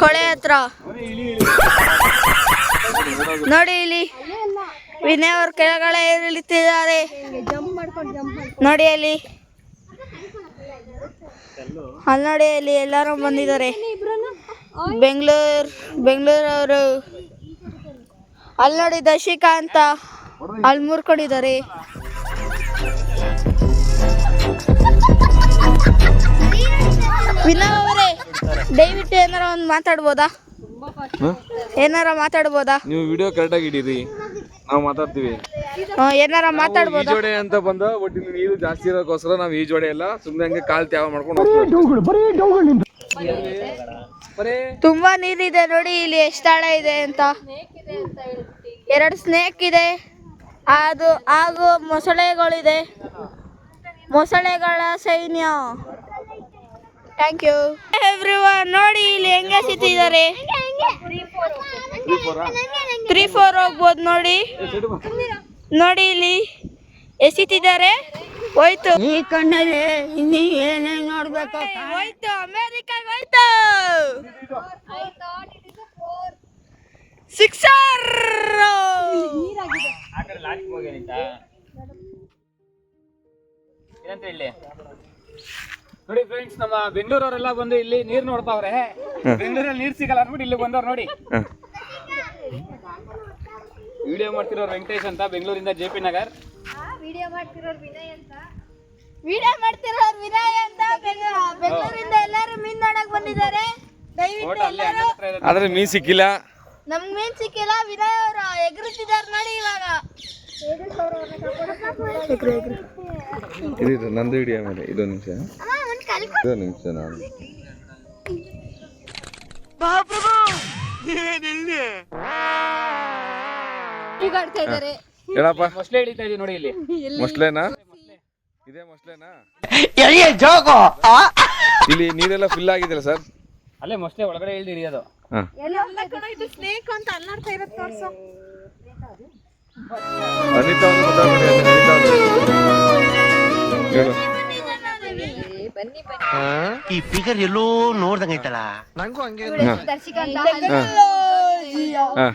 ಕೊಳೆ ಹತ್ರ. ನೋಡಿ ಇಲ್ಲಿ. ವಿನಯ್ ಅವ್ರ ಕೆಳಗಡೆ ಇಳಿತಿದ್ದಾರೆ. ನೋಡಿ ಅಲ್ಲಿ. ಅಲ್ಲಿ ನೋಡಿ ಅಲ್ಲಿ ಎಲ್ಲರೂ ಬಂದಿದ್ದಾರೆ. ಬೆಂಗಳೂರು ಬೆಂಗಳೂರವರು ಅಲ್ಲಿ ನೋಡಿ ದಶಿಕಾ ಅಂತ ಅಲ್ಲಿ ಮುರ್ಕೊಂಡಿದ್ದಾರೆ. ವಿನಯ್ ಅವರೇ ದಯವಿಟ್ಟು ಏನಾರ ಒಂದು ಮಾತಾಡ್ಬೋದಾ? ಏನಾರ ಮಾತಾಡ್ಬೋದಾ? ನೀವು ವಿಡಿಯೋ ಕರೆಕ್ಟಾಗಿ ಇಡೀರಿ ನಾವು ಮಾತಾಡ್ತೀವಿ. ಹ್ಮ್, ಏನಾರ ಮಾತಾಡ್ಬೋದಾ? ಅಂತ ಬಂದ ಬಟ್ ಇಲ್ಲಿ ನೀರು ಜಾಸ್ತಿ ಇರೋಕ್ಕೋಸ್ಕರ ನಾವು ಈಜೋಡೆ ಎಲ್ಲ ಸುಮ್ಮನೆ ಹಂಗೆ ಕಾಲ್ ತ್ಯಾವ ಮಾಡ್ಕೊಂಡು ಹೋಗ್ತೀವಿ. ಬರೀ ತುಂಬಾ ನೀರಿದೆ ನೋಡಿ ಇಲ್ಲಿ ಎಷ್ಟು ಆಳ ಇದೆ ಅಂತ. ಎರಡು ಸ್ನೇಕ್ ಇದೆ. ಅದು ಹಾಗೂ ಮೊಸಳೆಗಳಿದೆ. ಮೊಸಳೆಗಳ ಸೈನ್ಯ. ಥ್ಯಾಂಕ್ ಯು ಎವ್ರಿ ನೋಡಿ ಇಲ್ಲಿ ಹೆಂಗೆ ಸಿತ್ತಿದ್ದಾರೆ ತ್ರೀ ಫೋರ್ ಹೋಗ್ಬೋದು ನೋಡಿ. ನೋಡಿ ಇಲ್ಲಿ ಎಸಿತಿದ್ದಾರೆ. ಹೋಯ್ತು. ಈ ಕಣ್ಣಲ್ಲಿ ಇನ್ನು ಏನೇ ನೋಡ್ಬೇಕು ಹೋಯ್ತು. ಅಮೇರಿಕ ಹೋಯ್ತು. ಸಿಕ್ಸರ್. ಏನಂತ ಹೇಳಿ? ನೋಡಿ ಫ್ರೆಂಡ್ಸ್ ನಮ್ಮ ಬೆಂಗಳೂರವರೆಲ್ಲ ಬಂದು ಇಲ್ಲಿ ನೀರ್ ನೋಡ್ತಾವ್ರೆ ಬೆಂಗಳೂರಲ್ಲಿ ನೀರ್ ಸಿಗಲ್ಲ ಅನ್ಬಿಟ್ಟು ಇಲ್ಲಿ ಬಂದವ್ರು ನೋಡಿ. ವಿಡಿಯೋ ಮಾಡ್ತಿರೋರು ವೆಂಕಟೇಶ್ ಅಂತ ಬೆಂಗಳೂರಿಂದ ಜೆ ಪಿ ನಗರ್. ವಿಡಿಯೋ ಮಾಡ್ತಿರೋರು ವಿನಯ್ ಅಂತ. ಬೆಂಗಳೂರು- ಬೆಂಗಳೂರಿಂದ ಎಲ್ಲರೂ ಮೀನ್ ನೋಡಕ್ ಬಂದಿದ್ದಾರೆ. ದಯವಿಟ್ಟು ಎಲ್ಲರೂ. ಆದ್ರೆ ಮೀನ್ ಸಿಕ್ಕಿಲ್ಲ. ನಮ್ಗ್ ಮೀನ್ ಸಿಕ್ಕಿಲ್ಲ. ವಿನಯ್ ಅವರು ಎಗರುತ್ತಿದ್ದಾರೆ ನೋಡಿ ಇವಾಗ. ನಂದು ವಿಡಿಯೋ ಮೇಲೆ ಇದೊಂದು ನಿಮಿಷ. ನಿಮಿಷ ನಾನು. ಕೂಗಾಡ್ತಾ ಇದ್ದಾರೆ. ಹೇಳಪ್ಪ. ಮೊಸಳೆ ಹಿಡಿತಾ ಇದೀವಿ ನೋಡಿ ಇಲ್ಲಿ. ಇದೇ ಇಲ್ಲಿ ನೀರೆಲ್ಲ ಫಿಲ್ ಆಗಿದೆ ಸರ್? ಅಲ್ಲೇ ಮೊಸಳೆ ಒಳಗಡೆ ಇಳ್ದಿರಿ ಅದು ಸ್ನೇಕ್ ಅಂತ ಅಲ್ಲಾಡ್ತಾ ಇರೋದು ತೋರ್ಸು. ಅನಿತಾ ಈ ಫಿಗರ್ ಎಲ್ಲೋ ನೋಡ್ದಂಗೈತಲ್ಲ ಹಾ. ದರ್ಶಿಕಾ ಹಾ. ಹಾ.